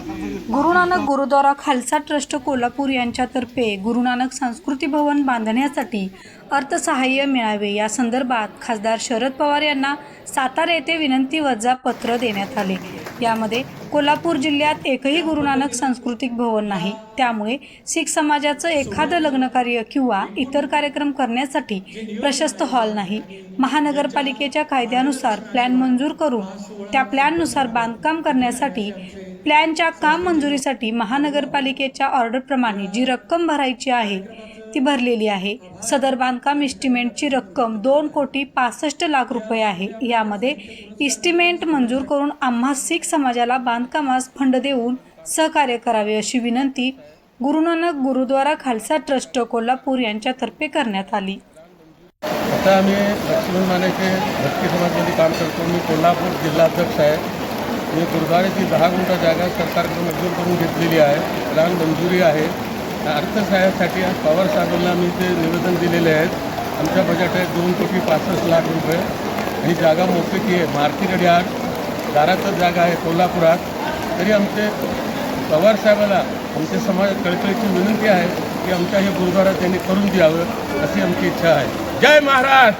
गुरु Nanak Gurudwara Khalsa trust Kolhapur यांच्यातर्फे गुरु नानक संस्कृती भवन बांधण्यासाठी अर्थसहाय्य मिळावे. या संदर्भात खासदार शरद पवार यांना सातारा येथे विनंती वजा पत्र देण्यात आले. यामध्ये कोल्हापूर जिल्ह्यात एकही गुरुनानक सांस्कृतिक भवन नाही. त्यामुळे शीख समाजाचं एखादं लग्नकार्य किंवा इतर कार्यक्रम करण्यासाठी प्रशस्त हॉल नाही. महानगरपालिकेच्या कायद्यानुसार प्लॅन मंजूर करून त्या प्लॅननुसार बांधकाम करण्यासाठी प्लॅनच्या काम मंजुरीसाठी महानगरपालिकेच्या ऑर्डरप्रमाणे जी रक्कम भरायची आहे ती भरलेली आहे. सदर बांधकाम इस्टिमेंटची रक्कम दोन कोटी पासष्ट लाख रुपये आहे. यामध्ये इस्टिमेंट मंजूर करून आम्हा शीख समाजाला बांधकामास फंड देऊन सहकार्य करावे अशी विनंती गुरुनानक गुरुद्वारा खालसा ट्रस्ट कोल्हापूर यांच्यातर्फे करण्यात आली. आता आम्ही लक्ष्मण मानेचे भटकी समाजमध्ये काम करतो. मी कोल्हापूर जिल्हाध्यक्ष आहे. मी गुरुद्वाराची दहा गुंठा जागा सरकारकडून मंजूर करून घेतलेली आहे. प्लॅन मंजुरी आहे. अर्थसहाय्यासाठी आज पवार साहेबांना मी ते निवेदन दिलेले आहेत. आमच्या बजेट आहे दोन कोटी पासष्ट लाख रुपये. ही जागा मोफिकी आहे. मार्केट यार्ड दारातच जागा आहे कोल्हापुरात. तरी आमचे पवार साहेबाला आमच्या समाज कळकळीची विनंती आहे की आमच्या हे गुरुद्वारा त्यांनी करून द्यावं अशी आमची इच्छा आहे. जय महाराज